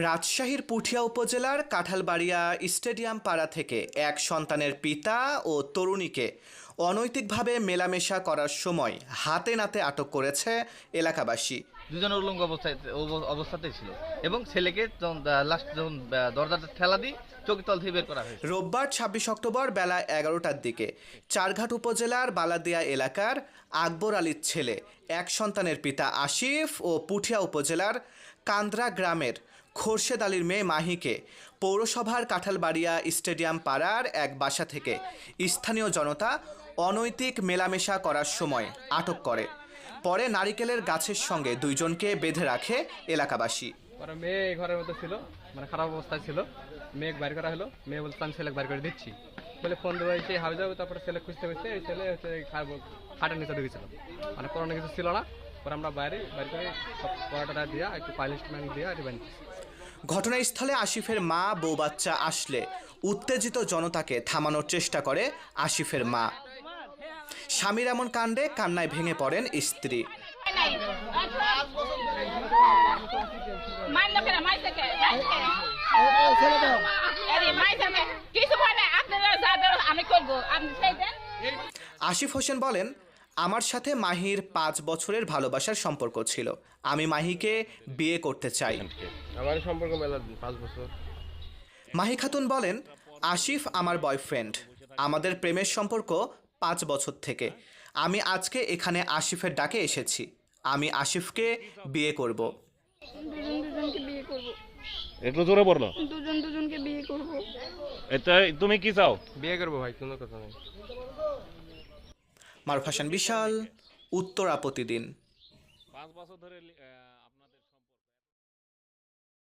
রাজশাহীর পুঠিয়া উপজেলার কাঁঠালবাড়িয়া স্টেডিয়াম পাড়া থেকে এক সন্তানের পিতা ও তরুণীকে অনৈতিকভাবে মেলামেশা করার সময় হাতে নাতে আটক করেছে এলাকাবাসী। দুজন উলঙ্গ অবস্থায় অবস্থাতেই ছিল এবং ছেলেকে লাস্ট যখন দরজাটা ঠেলা দিয়ে চৌকিতল থেকে বের করা হয়েছে। রোববার ছাব্বিশ অক্টোবর বেলা এগারোটার দিকে চারঘাট উপজেলার বালাদিয়া এলাকার আকবর আলীর ছেলে এক সন্তানের পিতা আসিফ ও পুঠিয়া উপজেলার কান্দ্রা গ্রামের খোরশেদ আলীর মেয়ে মাহিকে পৌরসভার কাঁঠালবাড়িয়া স্টেডিয়াম পাড়ার এক বাসা থেকে স্থানীয় জনতা অনৈতিক মেলামেশা করার সময় আটক করে। পরে নারিকেলের গাছের সঙ্গে দুইজনকে বেঁধে রাখে এলাকাবাসী। পরে মেয়ে ঘরের মধ্যে ছিল মানে খারাপ অবস্থায় ছিল। মেয়ে বাইর করা হলো, মেয়ে বলতে আমি ছেলেকে বাইর করে দিচ্ছি। বলে ফোন দেবো এসে হাবি যাবে। তারপরে ছেলে খুঁজতে খুঁজতে এই ছেলে হচ্ছে খাট- খাটের নিচে ঢুকেছিল। মানে কোনো কিছু ছিল না। পরে আমরা বাইরে, বাইর করে সব পড়াটা দিয়া, একটু পাইলিস্টমেন্ট দিয়া একটু বানিয়েছি ঘটনাস্থলে আসিফের মা বউ বাচ্চা আসলে। উত্তেজিত জনতাকে থামানোর চেষ্টা করে আসিফের মা। স্বামীর এমন কাণ্ডে কান্নায় ভেঙে পড়েন স্ত্রী। আসিফ হোসেন বলেন আমার সাথে মাহির পাঁচ বছরের ভালোবাসার সম্পর্ক ছিল। আমি মাহিকে বিয়ে করতে চাই। আমার সম্পর্ক মেলা পাঁচ বছর। মাহি খাতুন বলেন আসিফ আমার বয়ফ্রেন্ড আমাদের প্রেমের সম্পর্ক পাঁচ বছর থেকে। আমি আজকে এখানে আসিফের ডাকে এসেছি। আমি আসিফকে বিয়ে করব। দুজন দুজনকে বিয়ে করব। একটু জোরে বলল দুজন দুজনকে বিয়ে করব। এটা তুমি কি চাও? বিয়ে করব ভাই কোনো কথা নেই। মারুফ বিশাল উত্তরা প্রতিদিন পাঁচ বছর ধরে আহ,